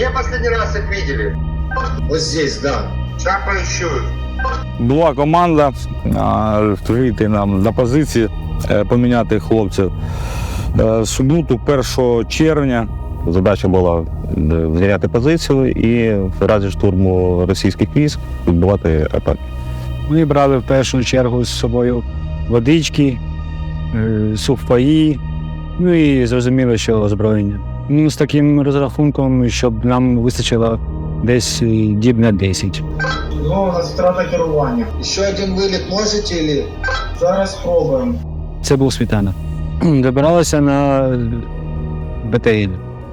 Где последний раз их видели? Вот здесь, да. Сейчас поищу. Була команда а, вийти нам на позиції, е, поміняти хлопців. Е, Суботу, 1 червня, задача була е, зайняти позицію і в разі штурму російських військ відбивати атаки. Ми брали в першу чергу з собою водички, сухпаї, ну і зрозуміло, що озброєння. Ну, з таким розрахунком, щоб нам вистачило десь е, діб на 10. Ну, у нас втрата керування. Еще один вылет можете или... Зараз спробуємо. Це був світанок. Добиралися на БТІ.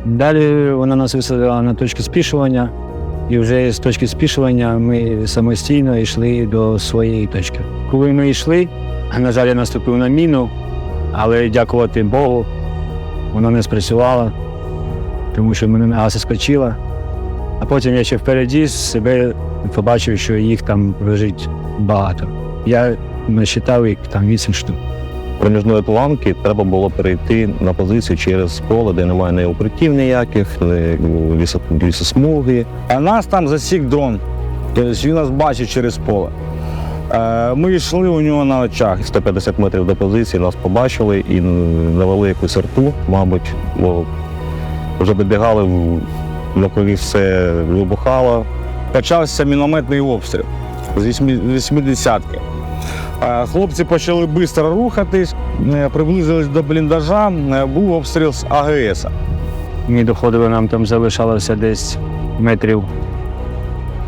Далі вона нас висадила на точку спішування, і вже з точки спішування ми самостійно йшли до своєї точки. Коли ми йшли, на жаль, я наступив на міну, але дякувати Богу, вона не спрацювала, тому що мене нога соскочила. А потім я ще впереді себе побачив, що їх там лежить багато. Я насчитав їх там 8 штук. Проміжної планки треба було перейти на позицію через поле, де немає ні укриттів ніяких, ні лісосмуги. А нас там засік дрон. Тобто він нас бачить через поле. Е, Ми йшли у нього на очах 150 метрів до позиції, нас побачили і навели якусь арту, мабуть, бо вже добігали, в- навкруги все вибухало. Почався мінометний обстріл з 80-ки. Е, Хлопці почали швидко рухатись, е, приблизились до бліндажа, е, був обстріл з АГС. Ми доходили, нам там залишалося десь метрів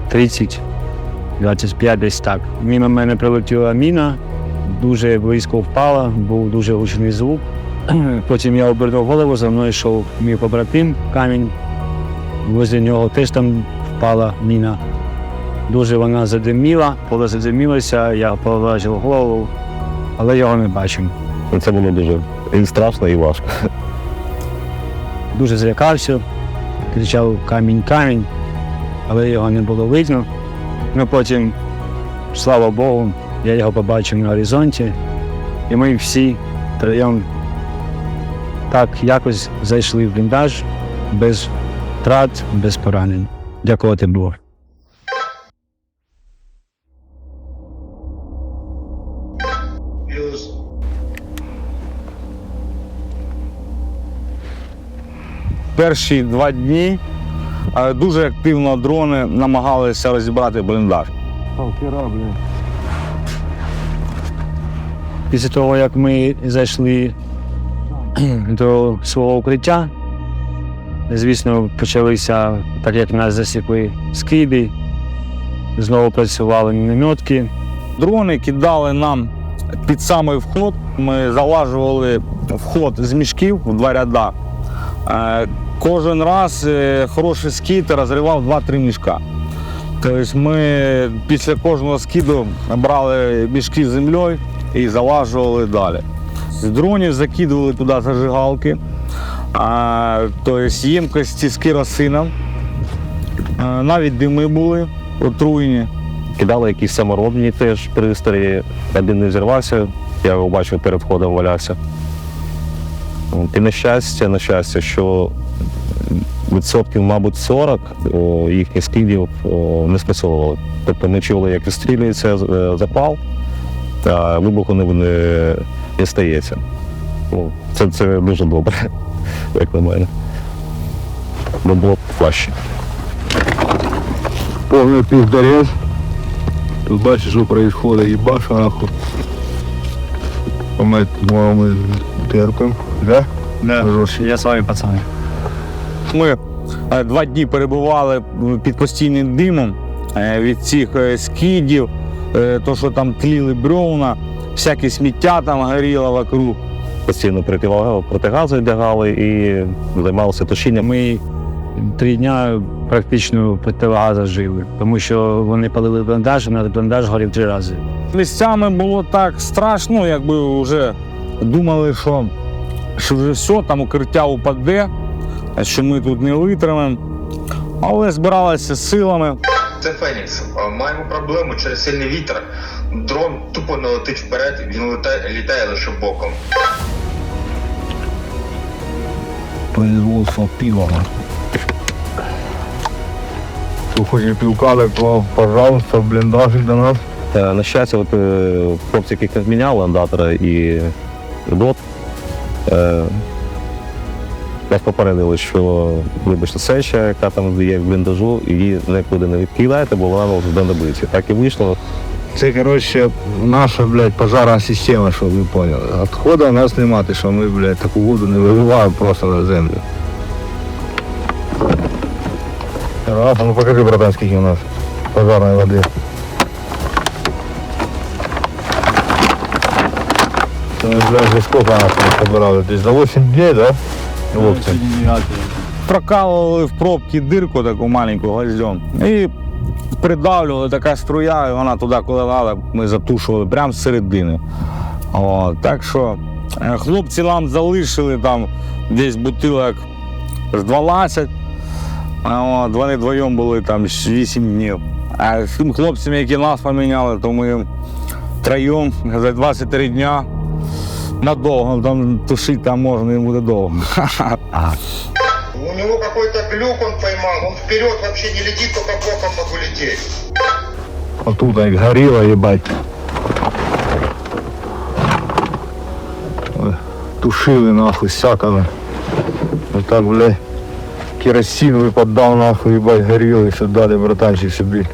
30, 25 десь так. Мимо мене прилетіла міна, дуже близько впала, був дуже гучний звук. Потім я обернув голову, за мною йшов мій побратим камінь. Возле нього теж там впала міна. Дуже вона задиміла, поле задимілося, я положив голову, але його не бачив. Це було дуже і страшно, і важко. дуже злякався, кричав камінь, камінь, але його не було видно. Ну потім, слава Богу, я його побачив на горизонті, і ми всі троєм так якось зайшли в бліндаж без втрат, без поранень. Дякувати Богу. Перші два дні е, дуже активно дрони намагалися розібрати бліндаж. Після того, як ми зайшли до свого укриття, звісно, почалися, так як нас засікли скиди, знову працювали мінометки. Дрони кидали нам під самий вход. Ми залажували вход з мішків в два ряда. Е, Кожен раз е, хороший скид розривав 2-3 мішка. Тобто ми після кожного скиду брали мішки з землею і залажували далі. З дронів закидували туди зажигалки, а, тобто ємкості з керосином. А, Навіть дими були отруєні. Кидали якісь саморобні теж пристрої. Один не взірвався, я його бачив перед входом валявся. І на щастя, на щастя, що відсотків, мабуть, 40 о, їхніх скидів о, не спрацьовували. Тобто ми чули, як відстрілюється е, запал, а вибуху не, не стається. Ну, це, це дуже добре, як на мене. Бо було б важче. Повний піздарез. Тут бачиш, що происходит, їбаш нахуй. Ми, ми терпимо, да? Да. Я з вами, пацани. Ми е, два дні перебували під постійним димом е, від цих е, скидів, е, то, що там тліли бревна, всяке сміття там горіло вокруг. Постійно протигази вдягали і займалися тушінням. Ми три дня практично противогаза жили, тому що вони палили бліндаж, і наш бліндаж горів три рази. Місцями було так страшно, якби вже думали, що, що вже все, там укриття упаде, що ми тут не витримаємо. Але збиралися силами. Це Фенікс. Маємо проблему через сильний вітер. Дрон тупо не летить вперед, він літає, літає лише боком. Производство пива. Хто хоче півка, так, пожалуйста, в бліндажик до нас. Е, На щастя, от, е, хлопці, яких не зміняли андатора і дот, е, нас попередили, що вибачте, сеча, яка там є в бліндажу, її нікуди не відкидаєте, бо вона може добитися. Так і вийшло. Це, коротше, наша, блядь, пожарна система, щоб ви поняли. Отходу у нас нема, ти що ми, блядь, таку воду не виливаємо просто на землю. Раз, а ну покажи, братан, скільки у нас пожарної води. Це ми, блядь, скільки нас там собирали? Десь за 8 днів, да? Хлопці. Прокалували в пробки дирку таку маленьку гвоздем і придавлювали така струя, і вона туди, коли треба, ми затушували прямо з середини. О, так що е, хлопці нам залишили там десь бутилок з 12. А От, вони вдвоєм були там 8 днів. А з тим хлопцям, які нас поміняли, то ми троєм за 23 дня надовго там тушити там можна і буде довго. У него какой-то глюк он поймал, он вперед вообще не летит, только боком могу лететь. Отут як горіло, їбать. Тушили нахуй, сякали. Отак, блядь, керосин випадав нахуй, їбать, горіло, і сюди, де братанчик собі.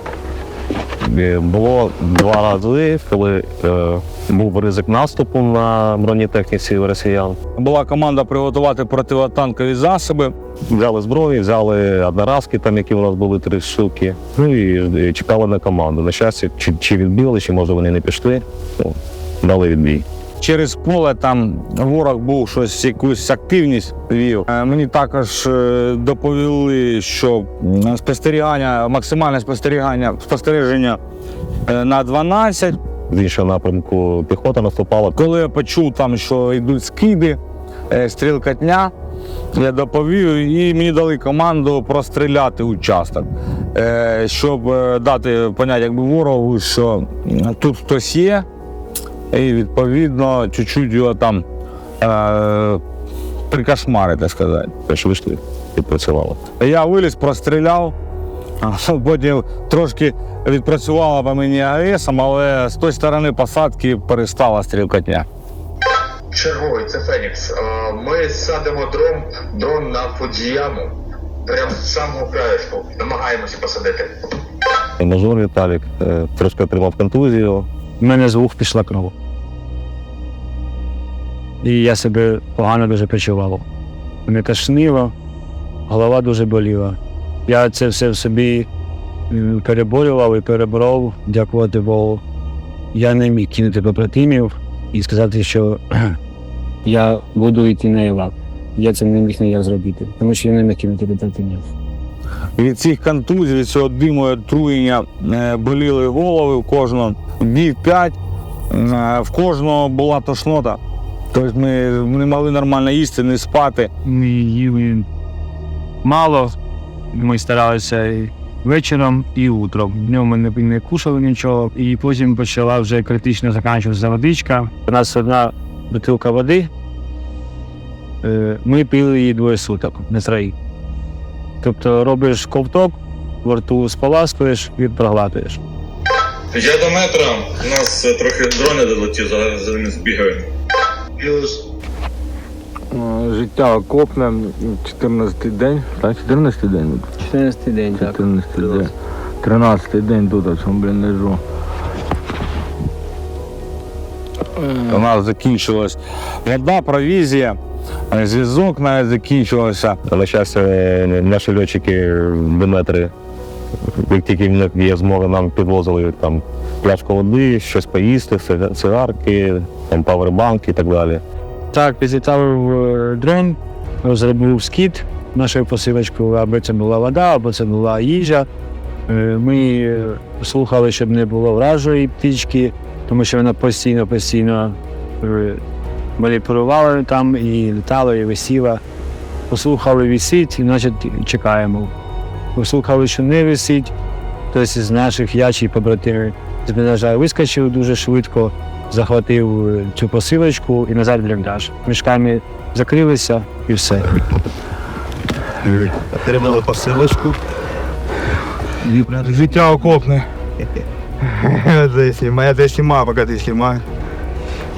Е, Було два рази, коли е, був ризик наступу на бронетехніці росіян. Була команда приготувати противотанкові засоби. Взяли зброю, взяли одноразки, там, які у нас були три штуки. Ну і чекали на команду. На щастя, чи, чи відбили, чи може вони не пішли. Ну, дали відбій. Через поле там ворог був щось, якусь активність вів. Е, Мені також е, доповіли, що спостерігання, максимальне спостерігання, спостереження е, на 12. З іншого напрямку піхота наступала. Коли я почув там, що йдуть скиди, е, стрілкатня, я доповів і мені дали команду простріляти участок, е, щоб е, дати поняття якби ворогу, що тут хтось є, і відповідно чуть-чуть його там е, прикошмарити, так сказати. Теж вийшли, відпрацювали. Я виліз, простріляв, потім трошки відпрацювала по мені АЕСом, але з тої сторони посадки перестала стрілкатня. Черговий, це Фенікс. Е, Ми садимо дрон, дрон на Фудзіяму. Прямо з самого краєшку. Намагаємося посадити. Мажор Віталік е, трошки отримав контузію. У мене з вух пішла кров. І я себе погано дуже почував. Мене тошнило, голова дуже боліла. Я це все в собі переборював і переборов, дякувати Богу. Я не міг кинути побратимів і сказати, що я буду йти на івак. Я це не міг ніяк зробити, тому що я не міг кинути побратимів. Від цих контузій, від цього диму і отруєння е, боліли голови в кожного. Днів п'ять е, в кожного була тошнота. Тобто ми не могли нормально їсти, не спати. Ми їли мало. Ми старалися і вечором і утром. Днем ми не, не кушали нічого, і потім почала вже критично закінчуватися водичка. У нас одна бутилка води. Е, Ми пили її двоє суток на троїх. Тобто робиш ковток, во рту споласкуєш і проглатуєш. Я до метра, у нас е, трохи дрони долетів, зараз за ними збігаємо. Життя окопне, 14 день, так, 14 день. 14 день, 14 день. 13 день тут, а цьому, блін, лежу. У нас закінчилась вода, провізія, е, зв'язок навіть закінчувався. На щастя, е, наші льотчики Диметри, як тільки в них є змога, нам підвозили там пляшку води, щось поїсти, цига- цигарки, там павербанк і так далі. Так, підлітав е, дрон, зробив скіт нашою посилочкою, аби це була вода, або це була їжа. Е, Ми е, слухали, щоб не було вражої птички, тому що вона постійно, постійно е, маніпулювала там і літала, і висіла. Послухали висить, і значить чекаємо. Послухали, що не висить, хтось з наших ячій побратимів з бліндажа вискочив дуже швидко, захватив е, цю посилочку і назад в бліндаж. Мішками закрилися і все. Отримали посилочку. Життя окопне. Це я це знімаю, поки ти знімаєш.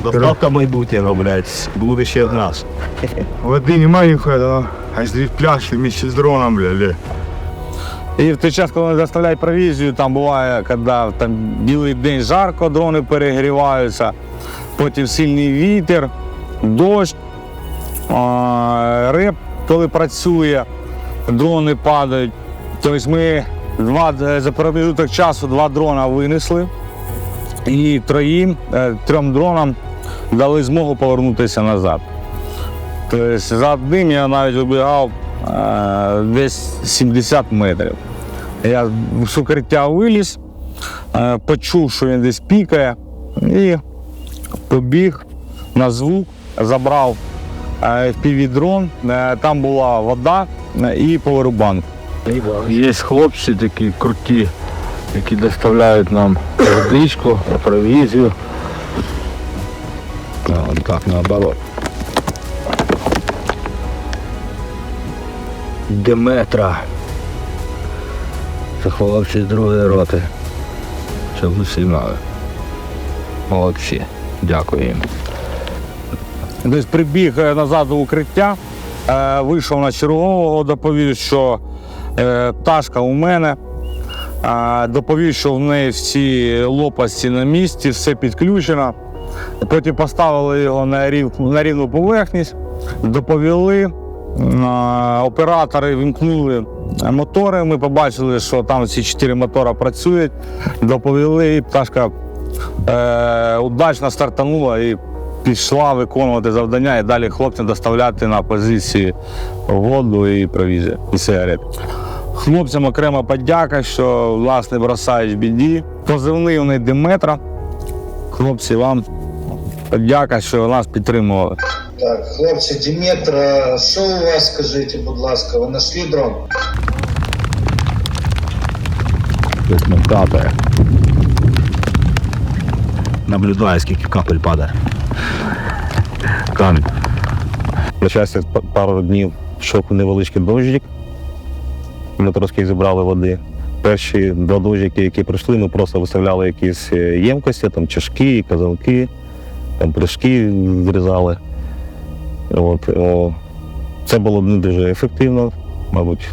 Доставка майбутнього, блядь, буде ще в нас. Води немає ніхуя, да? а з пляшки вместе з дроном, блядь. І в той час, коли вони доставляють провізію, там буває, коли там білий день жарко, дрони перегріваються, потім сильний вітер, дощ, реп, коли працює, дрони падають. Тобто ми два, за проміжуток часу два дрона винесли і троїм, е, трьом дронам дали змогу повернутися назад. Тобто за одним я навіть вибігав е, десь 70 метрів. Я з укриття виліз, е, почув, що він десь пікає, і побіг на звук, забрав дрон, там була вода е, і повербанк. Є хлопці такі круті, які доставляють нам водичку, провізію. А, так наоборот. Деметра. Це хлопці з другої роти. Щоб усі. Молодці. Дякую їм. Десь прибіг е, назад до укриття, е, вийшов на чергового, доповів, що е, пташка у мене. Е, Доповів, що в неї всі лопасті на місці, все підключено. Потім поставили його на, рів, на рівну поверхність, доповіли. Е, Оператори вімкнули мотори. Ми побачили, що там всі чотири мотора працюють. Доповіли, і пташка е, удачно стартанула і пішла виконувати завдання і далі хлопцям доставляти на позиції воду і провізію, і сигарети. Хлопцям окрема подяка, що власне бросають в біді. Позивний у них Диметра. Хлопці, вам подяка, що нас підтримували. Так, хлопці, Діметра, що у вас, скажіть, будь ласка, ви знайшли дрон? Капає. Наблюдаю, скільки капель падає. Камінь. На щастя, пару днів йшов невеличкий дощик. Ми трошки зібрали води. Перші два дощики, які прийшли, ми просто виставляли якісь е, ємкості, там чашки, казанки, там пляшки зрізали. От, о, це було не дуже ефективно, мабуть,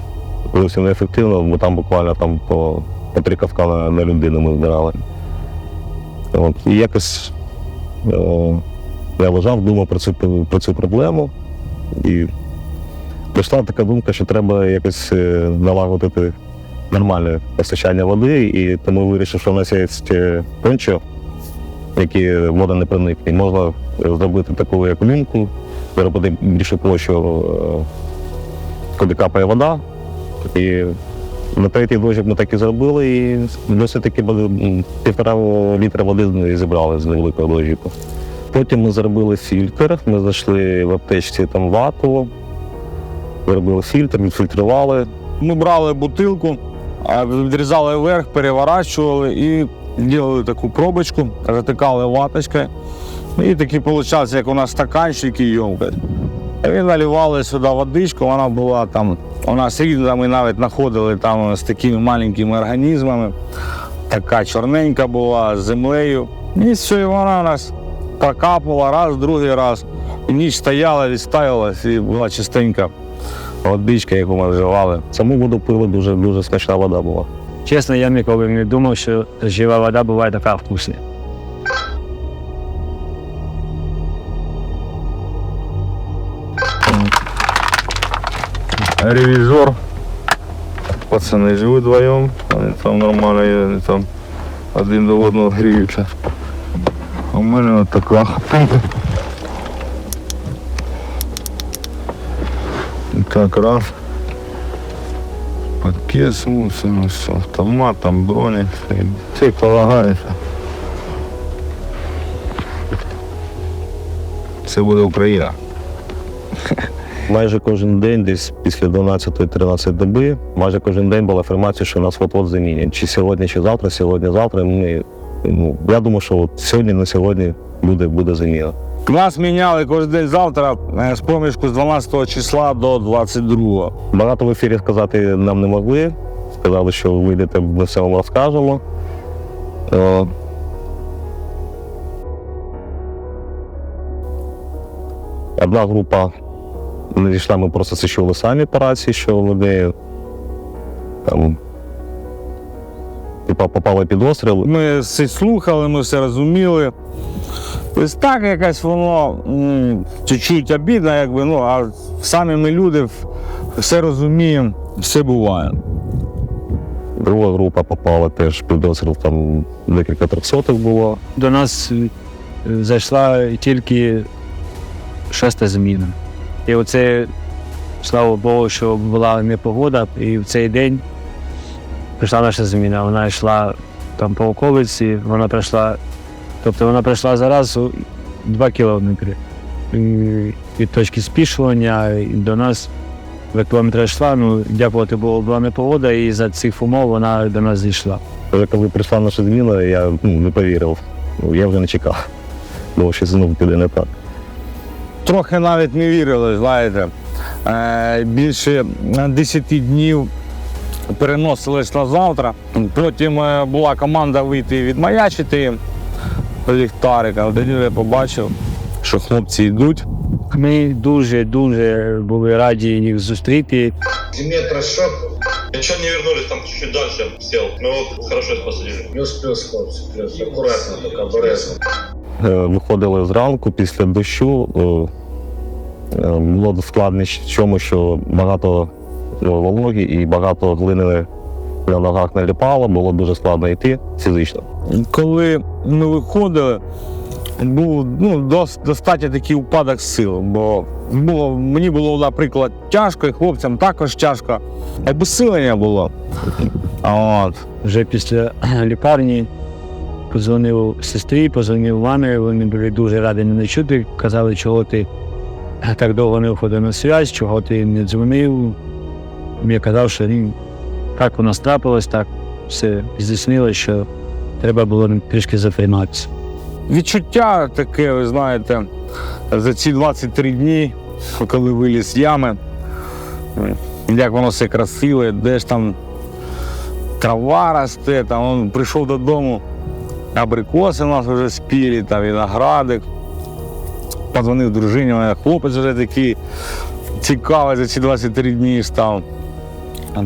зовсім не ефективно, бо там буквально там по, по три кавка на, на людину ми збирали. От, і якось о, я лежав, думав про цю, про цю проблему. І прийшла така думка, що треба якось е, налагодити нормальне постачання води, і тому вирішив, що в нас є е, пончо, які вода не проникне. Можна зробити таку як люмку, зробити більшу площу, е, куди капає вода. І на третій дощик ми так і зробили, і досить таки півтора літра води зібрали з невеликого дощику. Потім ми зробили фільтр, ми знайшли в аптечці там вату, зробили фільтр, відфільтрували. Ми брали бутилку, відрізали вверх, переворачували і робили таку пробочку, затикали ваточкою. І такий виходить, як у нас стаканчик і ємкость. І наливали сюди водичку, вона була там, у нас рідна, ми навіть знаходили там з такими маленькими організмами. Така чорненька була з землею. І все, і вона нас прокапувала раз, другий раз. І ніч стояла, відстаювалась, і була чистенька водичка, яку ми вживали. Саму воду пили дуже дуже смачна вода була. Чесно, я ніколи не думав, що жива вода буває така вкусна. Ревізор. Пацани живуть вдвоєм, вони там нормально є, вони там один до одного гріються. А у мене от така Так раз. Пакет мусор, все, автомат, там броні, все. Полагається. Це буде Україна. Майже кожен день, десь після 12-13 доби, майже кожен день була інформація, що нас от-от замінять. Чи сьогодні, чи завтра, сьогодні, завтра. Ми, ну, я думаю, що от сьогодні на сьогодні буде, буде заміна. Нас міняли кожен день завтра з проміжку з 12 числа до 22. Багато в ефірі сказати нам не могли. сказали, що вийдете, ми все вам розкажемо. Е, Одна група надійшла, ми просто зачули самі операції, що вони там типа попали під обстріл. Ми все слухали, ми все розуміли. Ось так якось воно чуть-чуть обідно, якби, ну, а самі ми люди все розуміємо, все буває. Друга група попала теж під обстріл, там декілька трьохсотих було. До нас е, зайшла тільки шеста зміна. І оце, слава Богу, що була непогода, і в цей день прийшла наша зміна. Вона йшла там по околиці, вона прийшла, тобто вона прийшла зараз у два кілометри. Від точки спішування до нас два кілометри йшла. Ну, дякувати Богу, була непогода, і за цих умов вона до нас зійшла. Коли прийшла наша зміна, я ну, не повірив. Ну, я вже не чекав. Думав, що знову піде не так. Трохи навіть не вірили, знаєте. Е, більше 10 днів переносились на завтра. Потім е, була команда вийти відмаячити ліхтарика. Тоді я побачив, що хлопці йдуть. Ми дуже дуже були раді їх зустріти. Диметра шок. Еще не вернулись, там чуть-чуть дальше сел. Вот хорошо спасали. Плюс-плюс, хлопці, плюс. Акуратно, так, обережно. Е, Виходили зранку після дощу. е, е, Було складність в чому, що багато вологі і багато глини на ногах наліпало, було дуже складно йти фізично. Коли ми виходили, був ну, дос, достатньо такий упадок сил, бо було, мені було, наприклад, тяжко, і хлопцям також тяжко. Якби силення було. А От. Вже після лікарні подзвонив сестрі, подзвонив мамі. Вони були дуже раді мене чути. Казали, чого ти так довго не виходив на связь, чого ти не дзвонив. Я казав, що ну, так у нас трапилось, так все здійснилося, що треба було трішки затриматися. Відчуття таке, ви знаєте, за ці 23 дні, коли виліз ями, як воно все красиве, де ж там трава росте, там он прийшов додому, абрикоси у нас вже спілі, там виноградик. Подзвонив дружині, хлопець вже такий цікавий за ці 23 дні став.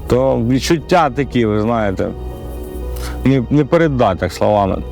То відчуття такі, ви знаєте, не, не передати словами.